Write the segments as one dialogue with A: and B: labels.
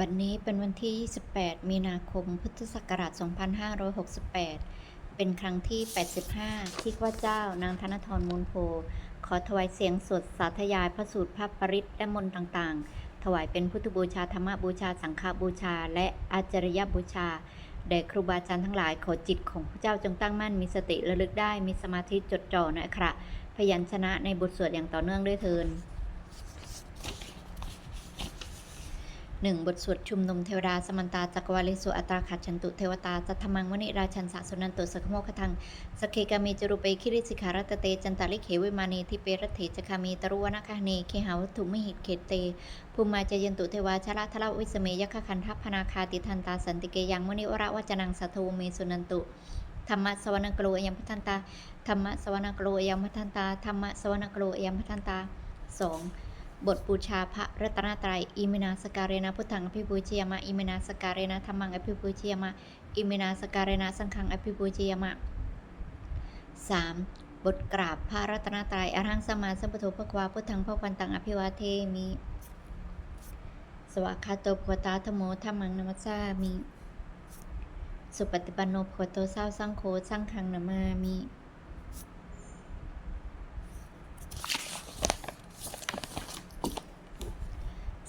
A: บัดนี้เป็นวันที่ 28 มีนาคม พุทธศักราช 2568 เป็นครั้งที่ 85 ที่ข้าเจ้านางธนทรมูลโพ ขอถวายเสียงสวดสาธยายพระสูตรพระปริตและมนต์ต่างๆ ถวายเป็นพุทธบูชาธรรมบูชาสังฆบูชา และอาจารยบูชา แด่ครูบาอาจารย์ทั้งหลายขอจิตของพระเจ้าจงตั้งมั่นมีสติระลึกได้มีสมาธิจดจ่อในอักขระพยัญชนะในบทสวดอย่างต่อเนื่องด้วยเทิน หนึ่งบทสวดชุมนุมเทวดาสมันตาจักรวาลิสุอัตราขัดฉันตุเทวตาจัตถมังวนิราชันสะสุนันตุสกโมคทังสเคกามีจรุเปคิริสิขารัตเตจันตาลิเขวิมานีทิเปรตเถจคามีตรุวนาคาเนเคหาวัตถุมหิตเขตเตภูมิมาจยันตุเทวาชละทละวิสเมยคคันทัพพนาคาติทันตาสันติเกยังมณิวระวจนังสัทโทเมสุนันตุธรรมะสวนกโลยมพัทันตาธรรมะสวนกโลยมพัทันตาธรรมะสวนกโลยมพัทันตาสอง บทบูชาพระรัตนตรัยอิมินาสการเรนะพุทธังอภิปูชยามะอิมินาสการเรนะธรรมังอภิปูชยามะอิมินาสการเรนะสังฆังอภิปูชยามะสามบทกราบพระรัตนตรัยอรหังสมาสัมพุทโธพควาพุทธังพระวันตังอภิวาเทมิ สวากขาโตภวตาธโมธรรมังนัมสสามิ สุปฏิปันโนภควโตเศร้าสังโฆสังฆังนามามิ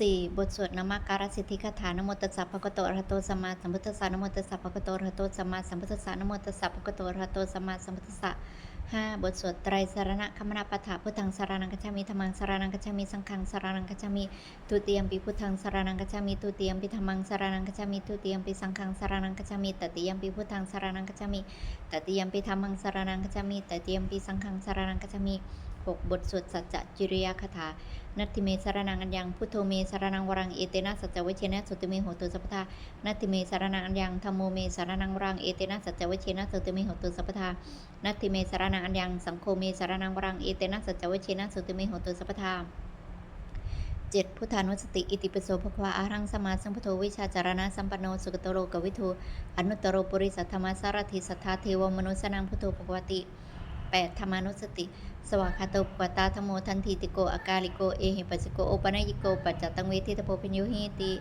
A: สี่บทสวดนามการสิทธิคาถานโมตัสสะภะคะโตอะระหะโตสัมมาสัมพุทธัสสะนโมตัสสะภะคะโตอะระหะโตสัมมาสัมพุทธัสสะนโมตัสสะภะคะโตอะระหะโตสัมมาสัมพุทธัสสะห้าบทสวดไตรสรณะคัมนาปถะพุทธังสารนังกัจฉามิธัมมังสารนังกัจฉามิสังฆังสารนังกัจฉามิทุติยมปิพุทธังสารนังกัจฉามิทุติยมปิธัมมังสารนังกัจฉามิทุติยมปิสังฆังสารนังกัจฉามิตติยมปิพุทธังสารนังกัจฉามิตติยมปิธัมมังสารนังกัจฉามิตติยมปิสังฆังสารนังกัจฉามิ หกบทสวดสัจจะจริยคาถา นัตติเมสารนังอัญญัง พุทโธเมสารนังวรัง เอเตนะสัจจวิเชนะสุติเมโหตุสัพพทานัตติเมสารนังอัญญังธรรมโมเมสารนังวรัง เอเตนะสัจจวิเชนะสุติเมโหตุสัพพทานัตติเมสารนังอัญญัง สังโฆเมสารนังวรัง เอเตนะสัจจวิเชนะสุติเมโหตุสัพพทาเจ็ดพุทธานุสติ อิติปิโสภควาอารังสมาสัมพุทโธวิชาจารณะสัมปันโนสุกตโลกวิทูอนุตตโรปุริสัทธรรมสารถิสัทธาเทวมนุสนังพุทโธภควติ แปดธรรมานุสติ สวากาโตปวตาธโมทันทีติโกอากาลิโก เอหิปัสสิโก โอปนัยโก ปัจจตังเวทิตโพพิญโยหิติ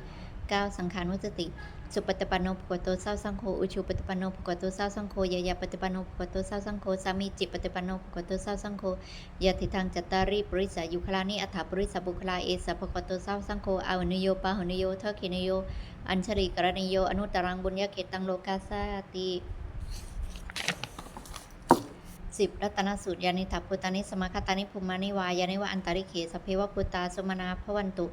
A: เก้าสังขานุสติ สุปฏิปันโนภควโตเศร้าสังโฆ อุชูปฏิปันโนภควโตเศร้าสังโฆยายาปฏิปันโนภควโตเศร้าสังโฆ สามีจิปฏิปันโนภควโตเศร้าสังโฆยะทิทังจัตตาริปริสายุคลานิอัฏฐปริสบุคลาเอสะภควโตเศร้าสังโฆอาวนิโยปาหุนโยเทคินโย อัญชริกรณิโย อนุตตรังบุญญาเขตังโลกาสาติ สิบรัตนสูตรยานิทัพพุตานิสมคตานิภูมานิวายานิวะอันตาริเขสเพวพุตาสมนาพวันตุ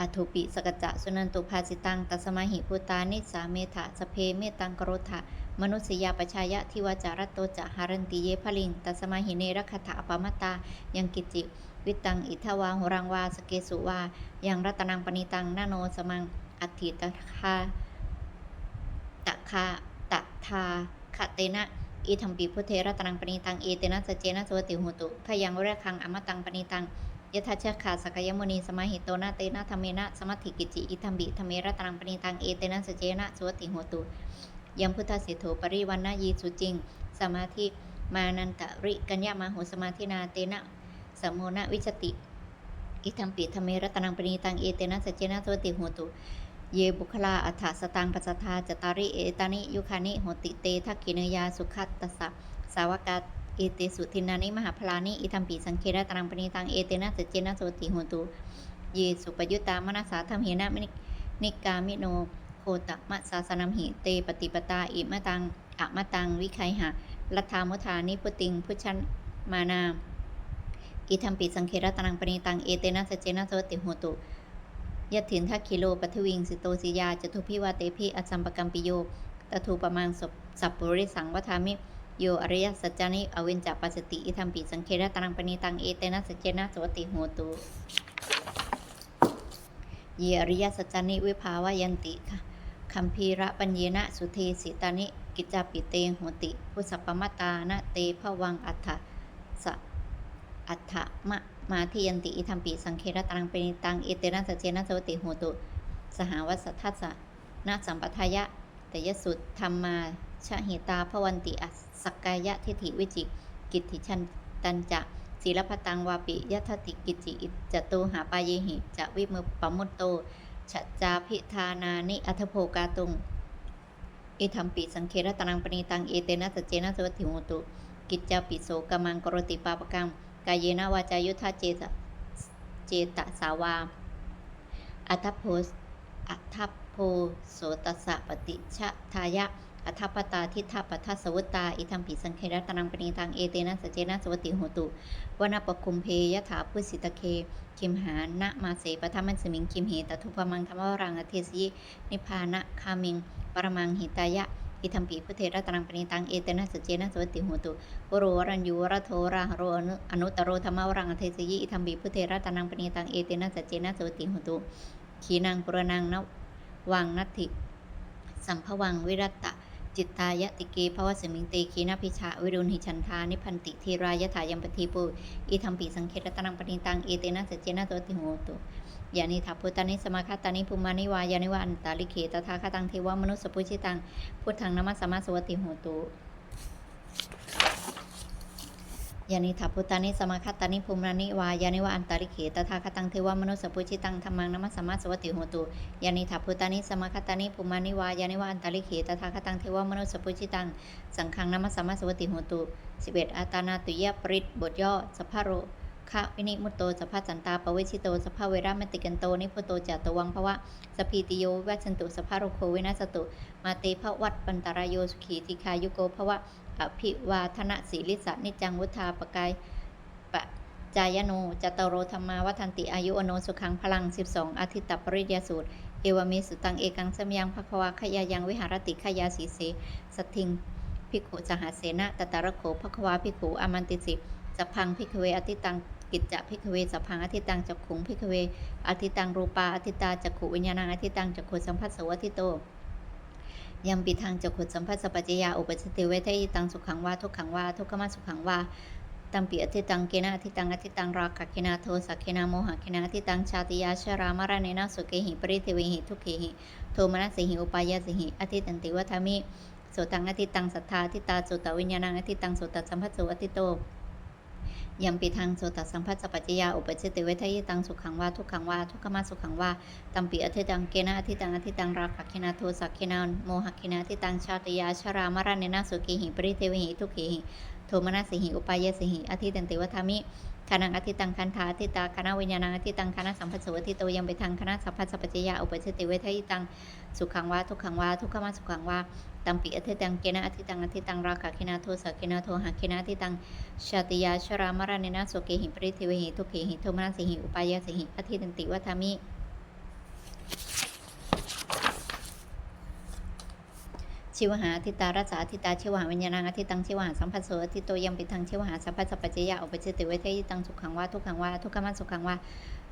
A: อัทุปิสกจะสุนันตุภาสิตังตัสมาหิพุตานิสาเมถะสเพเมตังกโรธะมนุสยาปชายะทิวาจารตโตจะหารันติเยพลิงตัสมาหิเนรคถาอปามตายังกิจิ วิตังอิทวาหุรังวาสเกสุวายังรัตนังปณิตังนาโนสมังอัติตคาตะคาตะทาคเตนะ อิธัมปีพุทเทรัตนังปณิตังเอเตนะสเจนะสวติหุตุพยังเรคังอมตังปณิตังยทัชขาสกยมุนีสมาหิโตนาเตนะธรรมเนะสมัติกิจิอิธัมบิธรรมเรัตนังปณิตังเอเตนะสเจนะสวติหุตุยมพุทธสิโธปริวันนายีสุจิง สมาธิมานันตริกัญญามาหุสมาธินาเตนะสมโมนะวิชติอิทัมปิธรรมเรัตนังปณีตังเอเตนะสเจนะสวติโหตุ เยบุคลาอัฏฐสตังปัสทาจตาริเอตานิยุคานิโหติเตทักกินยาสุขัตตสะสาวกาเอเตสุทินานิมหาพลานิอิทัมปิสังเคระตรังปณีตังเอเตนะสจเจนะสติโหตุเยสุปยุตตามนัสสาธรรมเหนะมินิกามิโนโคตมะสาสนัมหิเตปฏิปตาอิมะตังอะมะตังวิไคหะลัทธามุทานิพุติงพุชันมานาอิทัมปิสังเคระตนังปณีตังเอเตนะสเจนะสติโหตุ ยัตถินทักคิโลปัทวิง สิโตสิยาจตุพิวาเตพิอจสัมปกัมปิโยตทูปมังศพสัพปุริสังวัฏามิโยอริยสัจจานิอเวนจัปัสติอิทัมปิสังเคระตังปณีตังเอเตนะสเจนะสวติโหตุเยอริยสัจจานิวิภาวายันติค่ะคัมภีระปัญเยนะสุเทสิตานิกิจจาปิเตโหติ พุสัพปมตานะเตภวังอัฏฐสะอัฏฐมะ มาทิยันติอิทัมปิสังเคระตังเป็นตังเอเตนะสเจนะสวติโหตุสหวัสทัสสะนาสัมปทายะแต่ยสุดธรรมมาชะหิตาพวันติอสักกายะทิฏฐิวิจิกิติชันตันจะศีลพตังวาปิยะทติกิจิอิจตุหาปายหิจะวิมุปปมุตโตฉจาพิธานานิอัทโภกาตุงอิธรรมปิสังเครตังปณีตังเอเตนะสจเจนะสวัติโหตุ กิจจาปิโสกมังกรติปาปกัง กายเยนะวาจายุทธาเจตเจตสาวาอัทโพสอัทโพโสตสะปฏิชะทายะอัทปตาทิฏฐปัทสวุตตา อิธรรมปิสังเครตนังปณีตัง เอเตนะสเจนะสวติโหตุวนาปคุมเพยถาพุสิตเคคิมหานะมาเสปทัมมันสมิงคิมเหตทุพมังธรรมวรังอเทสยินิพพานะคามิง ปรมังหิตายะ อิธรรมปีพุทเทระตรังปณิตัง เอเตนะสเจนะสวัตติโหตุวโรวรัญยูวรโทราหโรอนุอนุตโรธรรมวรังอเทสยิอิธรรมปีพุทเทระตรังปณิตัง เอเตนะสเจนะสวัตติโหตุ ขีนังปุรนังนวังนัตถิ สัมภวังวิรัตตะจิตตายติเกภวสมิงเตขีนาพิชาวิรุณหิชันทานิพันติทีรายถายัมปทีปูอิธรรมปีสังเครตนังปณิตัง เอเตนะสเจนะตัวติโหตุ ยานิทัพพุตานิสมาคาตานิภูมานิวายานิวาอันตาลิเขตถาคตังเทวมนุสสปุชิตังพุทธังนมัสสมาสวัตติโหตุยานิทัพพุตานิสมาคาตานิภูมานิวายานิวาอันตาลิเขตถาคตังเทวมนุสสปุชิตังธรรมังนมัสสมาสวัตติโหตุยานิทัพพุตานิสมาคาตานิภูมานิวายานิวาอันตาลิเขตถาคตังเทวมนุสสปุชิตังสังฆังนมัสสมาสวัตติโหตุ11อาตานาตุยปริตบทย่อสภาโร คะวินิมุตโตสภาจันตาปเวชิโตสภาเวรามติกันโตนิพุโตจัตวังภวะสพีติโยวิวัชันตุสภาโรโควินาสตุมาเตภวัตปันตรายโยสุขีติคายุโกภวะอภิวาทนะสีลิสะนิจังวุธาปกายปะจายโนจตตโรธรรมาวัฒนติอายุอโนสุขังพลัง 12อาทิตตปริยสูตร เอวเมสุตังเอกังสมยังภควาขยายังวิหารติขยาสีเสสทิงภิกขุสหาเสนะตตารโขภควาภิกขุอมันติสิสัพพังภิกขเวอติตัง กิจจะภิกเวสัพังอธิตังจักขุงภิกเวอธิตังรูปาอธิตาจักขุวิญญาณังอธิตังจักขุสัมผัสสวัติโตยัมปิทังจักขุสัมผัสสปัจจยาอุปสติเวทยิตังสุขังวาทุกขังวาทุกขมาสุขังวาตัมปิอธิตังเกนะอธิตังอธิตังราคะเกนะโทสักเกนะโมหะเกนะอธิตังชาติยาชรามารเนนะสุเกหิปริเทวิหิทุกเขหิโทมนัสสิหิอุปายาสิหิอธิตันติวัฏมิโสตังอธิตังสัทธาอธิตาโสตวิญญาณังอธิตังโสตสัมภัสสุอธิโต ยัมปิทางโสตสังพัสสปัจจยาอุปชิติเวทยิตังสุขังวาทุกขังวาทุกขมาสุขังวาตัมปิอธิตังเกนะอธิตังอธิตังราคะเกนะโทสักเกนะโมหะเกนะอธิตังชาติยาชรามรณเนนะสุขีหิปริเทวิหิทุกขีหิโทมนาสิหิอุปายสิหิอธิตันติวัฏา มิคณังอธิตังคันธาอธิตาคณะวิญญาณังอธิตังคณะสัมผัสสวัติโตยังไปทางคณะสัพพัสสปัจจยาอุปจิติเวทยิตังสุขังวาทุกขังวาทุกขมาสุขังวาตัมปิอธิตังเกณะอธิตังอธิตังราคะเกนะโทสะเกนะโทหะเกนะอธิตังชาติยาชรามรณเนนะโสเกหิปริเทวหิทุกเขหิโทมนัสสิหิอุปายาสิหิอธิตันติวัฏามิ ชิวหาทิตารัสาทิตาชิวหาวิญญาณังอธิตังชิวหาสัมภัสโสอธิโตยังปิทังชิวหาสัพพัสสปัจจยาอุปจิติเวทยิตังสุขังวาทุกขังวาทุกขมัสสุขังวา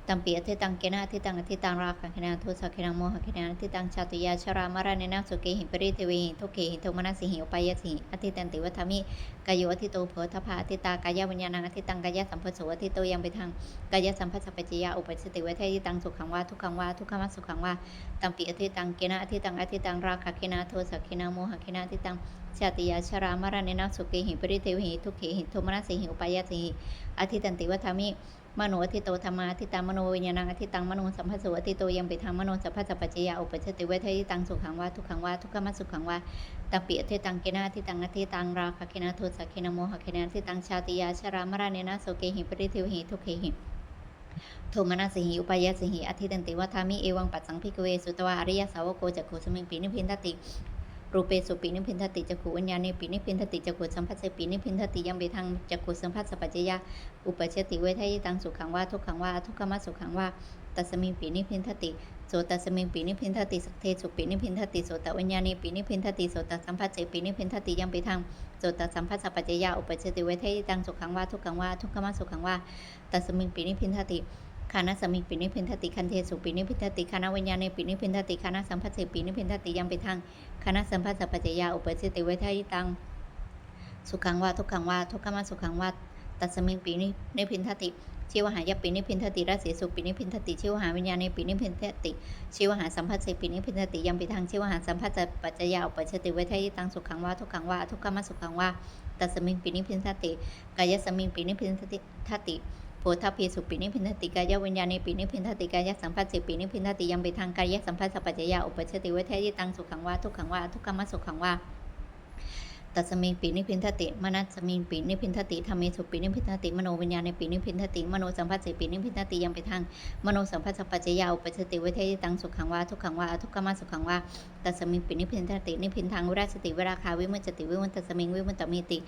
A: ตัมปีอธิตังเกนะอธิตังอธิตังราคะเกนะโทสะเกนะโมหะเกนะอธิตังชาติยาชรามารณเนนะสุเกหิปริเทวิหิทุกเขหิโทมนัสสิหิอุปายาสิหิอธิตันติวัฏมิกายโยอธิโตโพธพาอธิตากายวิญญาณังอธิตังกายสัมภัสโสอธิโตยังไปทางกายสัมภัสสปัจจยาอุปจิติเวทยิตังสุขังวาทุกขังวาทุกขมัสสุขังวาตัมปีอธิตังเกนะอธิตังอธิตังราคะเกนะโทสะเกนะโมหะเกนะอธิตังชาติยาชรามารณเนนะสุเกหิปริเทวหิทุกเขหิโทมนัสสิหิอุปายสิหิอธิตันติวัฏมิ มโนอธิโตธรรมาอธิตังมโนวิญญาณังอธิตังมโนสัมภัสสวอธิโตยังไปทางมโนสัพพะสัพปัจยาอุปชติเวทยิตังสุขังวาทุกขังวาทุกขมัสสุขังวาตังปิอธิตังเกนะอธิตังอธิตังราคะเกนะโทสะเกนะโมหะเกนะอธิตังชาติยาชรามรณเนนะสุเกหิปริเทวหิทุกเขหิโทมนัสสิหิอุปายาสิหิอธิตันติวัฏามิเอวังปัสสังพิกเวสุตวาอริยสาวโกจักขุสมิงปีนิพินทติ รูเปสุปีนิพินทติจักขุวิญญาณปีนิพินทติจักขุสัมภัสปีนิพินทติยังเบทังจักขุสัมภัสสปัจจยาอุปเชติเวทยิตังสุขังว่าทุกขังว่าทุกขมัสสุขังว่าตัสมิงปีนิพินทติโสตัสมิงปีนิพินทติสักเทสุปีนิพินทติโสตวิญญาณีปีนิพินทติโสตสัมภัสสปีนิพินทติยังเบทังโสตสัมภัสสปัจจยาอุปเชติเวทยิตังสุขังว่าทุกขังว่าทุกขมัสสุขังว่าตัสมิงปีนิพินทติ คานะสมิงปินิพินทติคันเทสุปินิพินทติคานะวิญญาณในปินิพินทติคานะสัมภัสสปินิพินทติยังไปทางคานะสัมภัสสปัจจยาอุปจิติเวทายตังสุขังวาทุกขังวาทุกขมาสุขังวาตัสมิงปินินิพินทติชิวหายปินิพินทติราศีสุปินิพินทติชิวหาวิญญาณในปินิพินทติชิวหาสัมภัสสปินิพินทติยังไปทางชิวหาสัมภัสสปัจจยาอุปจิติเวทายตังสุขังวาทุกขังวาทุกขมาสุขังวาตัสมิงปินิพินทติกายสมิงปินิพินทติ โพธพีสุปินิพินทติกายวิญญาณิปินิพินทติกายสัมภัสสิปินิพินทติยังไปทางกายสัมภัสสะปัจจยาอุปเชติเวทยิตังสุขังวาทุกขังวาทุกขมสุขังวาตัสมิงปีนิพินทติมนัสมิงปีนิพินทติธรรมิสุปีนิพินทติมโนวิญญาณปีนิพินทติมโนสัมภัสสิปีนิพินทติยังไปทางมโนสัมภัสสะปัจจยาอุปชติเวทยิตังสุขังวาทุกขังวาทุกขมสุขังวาตัสมิงปีนิพินทติ นิพินทางวิราชติเวราคาวิมุจจติวิมุตตสมิงวิมุตตมิติ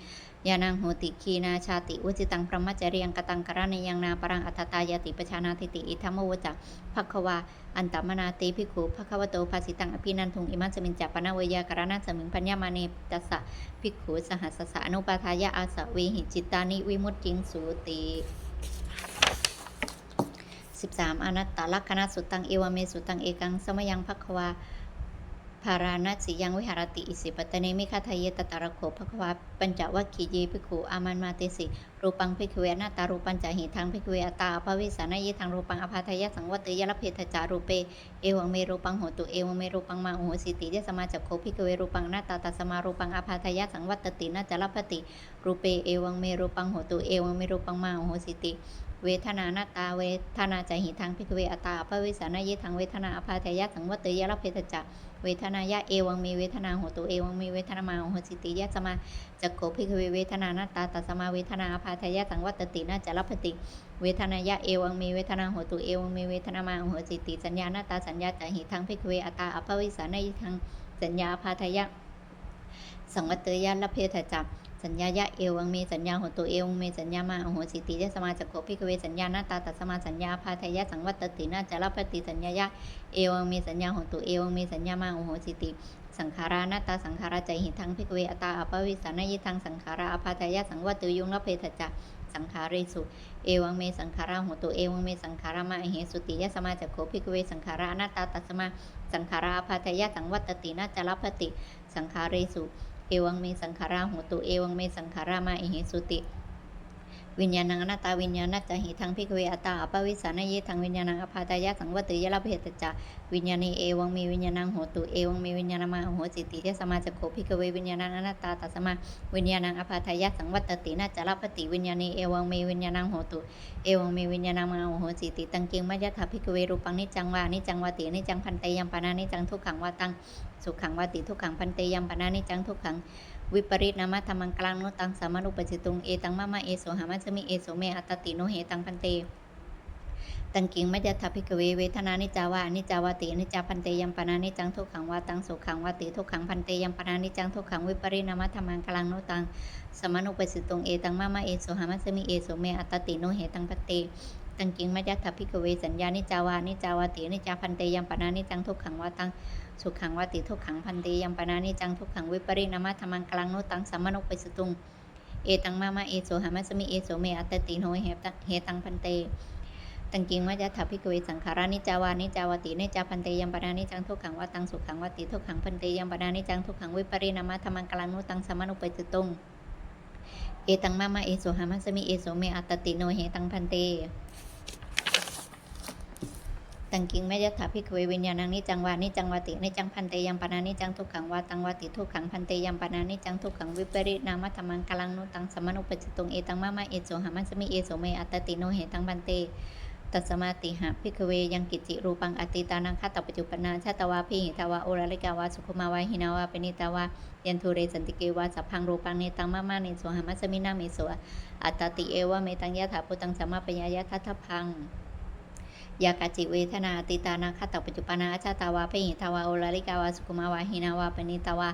A: ยานังโหติคีนาชาติอุจิตังพระมัจจเรียงกตังกระเนยังนาปรังอัตตายาติปชานาทิติอิทัมโมวจักภควาอันตมนาติภิกขุภควโตภาสิตังอภินันทุงอิมัสมินจัปนาเวยากรณาสมิงปัญญามาเนตัสสะภิกขุสหัสสะอนุปาทายะอาสะเวหิจิตตานิวิมุตติงสูติ13อนัตตลักขณะสุตังเอวเมสุตังเอกังสมยังภควา ภารานัสิยังวิหารติอิสิปตเนมิคาทายเยตตารโขภควาปัญจวัคคียีภิกขุอามันมาเตสิ รูปังภิกเวนาตารูปัญจหิทังภิกเวอตตาอภวิสานายทังรูปังอภาทยะสังวัตยลเพทจารูเป เอวังเมรูปังโหตุเอวังเมรูปังมาโหสิติยะสมาจักโคภิกเวรูปังนาตาตัสมารูปังอภาทยะสังวัตตินาจลพติรูเปเอวังเมรูปังโหตุเอวังเมรูปังมาโหสิติเวทนานาตาเวทนาจหิทังภิกเวอตตาอภวิสานายทังเวทนาอภาทยะสังวัตเตยลเพทจาเวทนายะเอวังมีเวทนาโหตุเอวังมีเวทนามาโหสิติยะสมาจักโกภิกขเวเวทนานาตาตัสมาเวทนาอภาทายะสังวัตติน่าจารพติเวทนายะเอวังมีเวทนาโหตุเอวังมีเวทนามาโหสิติสัญญานาตาสัญญาจหิทังภิกเวอตาอภวิสานายทังสัญญาอภาทายะสังวัตเตยะละเพทจักสัญญายะเอวังมีสัญญาโหตุเอวังมีสัญญามาโหสิติยะสมาจักโกภิกเวสัญญานาตาตัสมาสัญญาอภาทยะสังวัตติน่าจารพติสัญญายะเอวังมีสัญญาโหตุเอวังมีสัญญามาโอโหสิติ สังขารานาตาสังขาราใจหิทังพิกเวอตาอปวิสานยิทังสังขาราอภาทายะสังวัตตุยุงละเพทจักสังขาริสุ เอวังเมสังขาราโหตุเอวังเมสังขารามาเหสุติยะสมาจักโขพิกเวสังขารานาตาตัสมา สังขาราอภาทายะสังวัตตินาจารพติ สังขาริสุ เอวังเมสังขาราโหตุเอวังเมสังขารามาเหสุติ วิญญาณังนัตาวิญญาณัจจหิทังพิกเวอตาอปวิสานเยทังวิญญาณังอภาตายะสังวัตยละเพตจาวิญญาณีเอวังมีวิญญาณังโหตุเอวังมีวิญญาณมาโหสิติเทสมาจักโขพิกเววิญญาณังอนัตาตัสมาวิญญาณังอภาทายะสังวัตตินาจารพติวิญญาณีเอวังมีวิญญาณังโหตุเอวังมีวิญญาณมาโหสิติตังเกียงมัจยถาพิกเวรูปังนิจังวานิจังวาตินิจังพันเตยัมปานานิจังทุกขังวาตังสุขังวาติทุกขังพันเตยัมปานานิจังทุกขัง วิปริตนามาธรรมังกลางโนตังสามานุปจิตุงเอตังมะมะเอโสหามัสมิเอโสเมอัตติโนเหตังพันเตตังกิงมัจยถาภิกเวเวทนานิจาวานิจาวาตินิจาพันเตยัมปนานิจังทุกขังวาตังสุขังวาติทุกขังพันเตยัมปนานิจังทุกขังวิปริณามะธรรมังกลางโนตังสมานุปสิตุงเอตังมะมะเอโสหามัสมิเอโสเมอัตติโนเหตังพันเตตังกิงมัจยถาภิกเวสัญญานิจาวานิจาวาตินิจาพันเตยัมปนานิจังทุกขังวาตัง สุขังวติทุกขังพันเตยัมปนานิจังทุกขังวิปริณามะธรรมังกลางโนตังสัมมนุปสตุง เอตังมามาเอโสหามัสมิเอโสเมอัตติโนเหตังเฮตังพันเตตังกิงมัจจถาภิกเวสังขารานิจาวานิจาวตินิจาพันเตยัมปนานิจังทุกขังวตังสุขังวติทุกขังพันเตยัมปนานิจังทุกขังวิปริณามะธรรมังกลางโนตังสัมมนุปสตุง เอตังมามาเอโสหามัสมิเอโสเมอัตตติโนเหตังพันเต ตังกิงแม่ยะถาภิกเววิญญาณังนิจังวานิจังวตินิจังพันเตยัมปนานิจังทุกขังวาตังวติทุกขังพันเตยัมปนานิจังทุกขังวิปริณามะธรรมังกลังนุตังสมนุปจิตุงเอตังมามาเอโสหามัสมิเอโสเมอัตตติโนเหตังพันเตตัสมาติหะภิกเวยังกิจิรูปังอติตานังคตปัจจุปนาชาตวาพิหิตาวาโอราลิกาวาสุขุมาวาหินาวาปนิตาวายันทุเรสันติเกวาสัพพังรูปังเนตังมามาเนโสหามัสมินาเมโสอัตตติเอวะเมตังยะถาปุตังสัมมาปัญญายะทัทธพัง ยากาจิเวทนาติตานาคตปัจจุปนาชาตาวาเพหิตาวาโอลาลิกาวาสุขุมาวาหินาวาปณิตาวา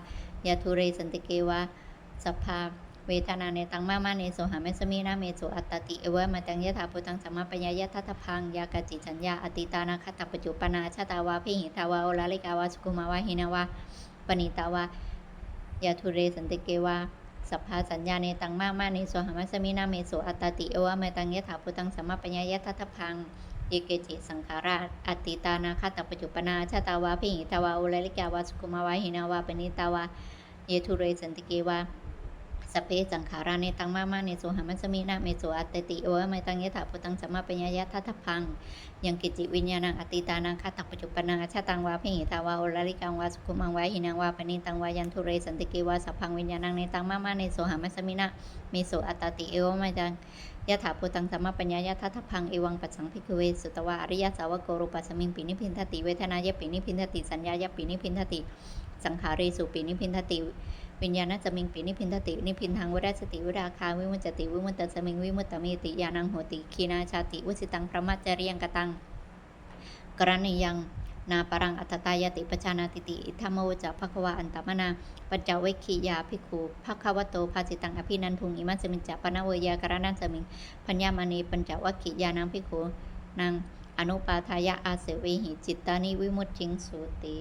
A: ยาทุเรสันติเกวาสัพพาเวทนาเนตังมามาเนโสหาเมสมีนาเมโสอัตตติเอวะมาตังยะถาปุตังสัมมาปัญญายะทัตพังยากาจิจัญญาอติตานาคตปัจจุปนาชาตาวาเพหิตาวาโอลาลิกาวาสุขุมาวาหินาวาปณิตาวายาทุเรสันติเกวาสัพพาสัญญาเนตังมามาเนโสหามัสมินาเมโสอัตตติเอวะเมตังยะถาปุตังสัมมาปัญญายะทัตพัง เยเกจิสังขาราอติตานาคตปัจจุปนาชาตาวาพิหิตาวาอุลลิกาวาสุขุมาวาหินาวาปณิตาวาเยทุเรสันติเกวา สพเพสังขาราเนตังมามาเนโสหามัสมินาเมโสอัตติโอไมตังยะถาพุตังสัมมาปัญญายะทัทพังยังกิจิวิญญาณังอติตานังคาตังปัจจุปนังชาตังวาพิหิตาวาโอลาลิกังวาสุขุมังวาหินังวาปณิตังวายันทุเรสันติเกวาสัพพังวิญญาณังเนตังมามาเนโสหามัสมินาเมโสอัตติเอวไมตังยะถาพุตังสัมมาปัญญายะทัทพังเอวังปัสสังพิกเวสุตวาอริยสาวกโกรุปัสสมิงปินิพินทติเวทนายะปินิพินทติสัญญายะปินิพินทติ สังขารีสุปินิพินทติ วิญญาณจะมิงปินิพินทติ นิพินทางวราสติวราคาวิมุตติวิมุตตสมิงวิมุตตมิติยานังโหติคีนาชาติวุสิตังพระมัจจริยังกตังกรณียังนาปรังอัตตายติปชานาติติธรรมวจะภควาอันตมนาปัญจเวคคียาภิกขุภควโตภาสิตังอภินันทุงอิมัสมิจจปนเวยากรนันสมิงพัญญามณีปัญจวัคคียานังภิกขุนางอนุปาทายะอาเสวิหิจิตตานิวิมุตติงสุติ